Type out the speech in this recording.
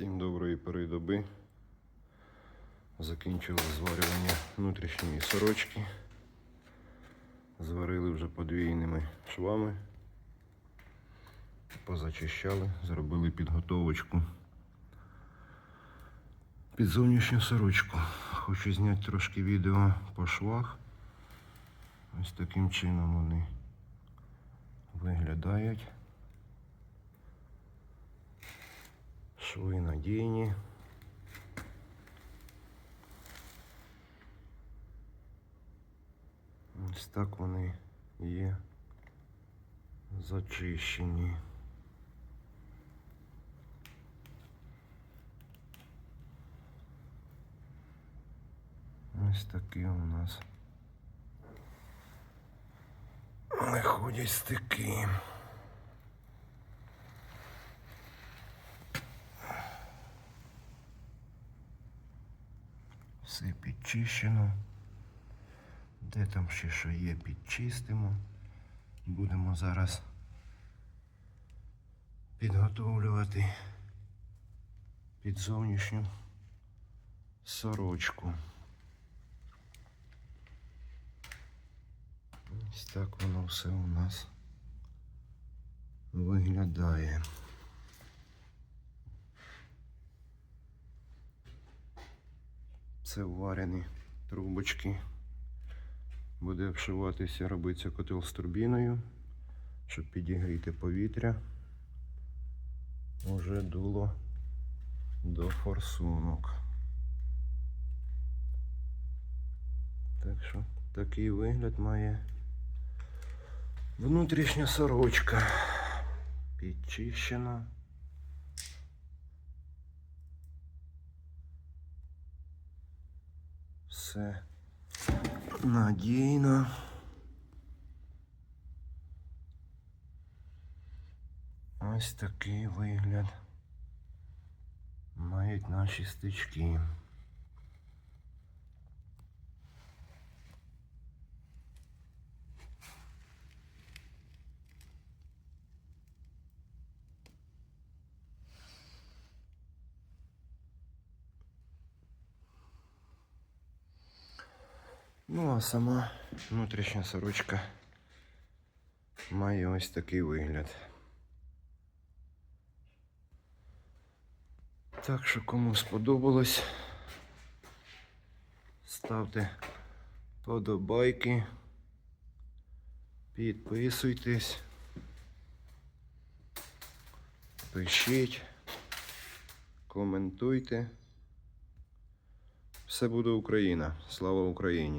Всім доброї пори доби. Закінчили зварювання внутрішньої сорочки. Зварили вже подвійними швами. Позачищали, зробили підготовочку під зовнішню сорочку. Хочу зняти трошки відео по швах. Ось таким чином вони виглядають. Шви надійні. Ось так вони є зачищені. Ось такі у нас виходять стики. Все підчищено. Де там ще що є, підчистимо. Будемо зараз підготовлювати під зовнішню сорочку. Ось так воно все у нас виглядає. Це варені трубочки. Буде обшиватися, робиться котел з турбіною, щоб підігріти повітря. Уже дуло до форсунок. Так що такий вигляд має внутрішня сорочка. Підчищена. Все надійно. Ось такий вигляд мають наші стички. Ну, а сама внутрішня сорочка має ось такий вигляд. Так що кому сподобалось, ставте подобайки, підписуйтесь, пишіть, коментуйте. Все буде Україна. Слава Україні!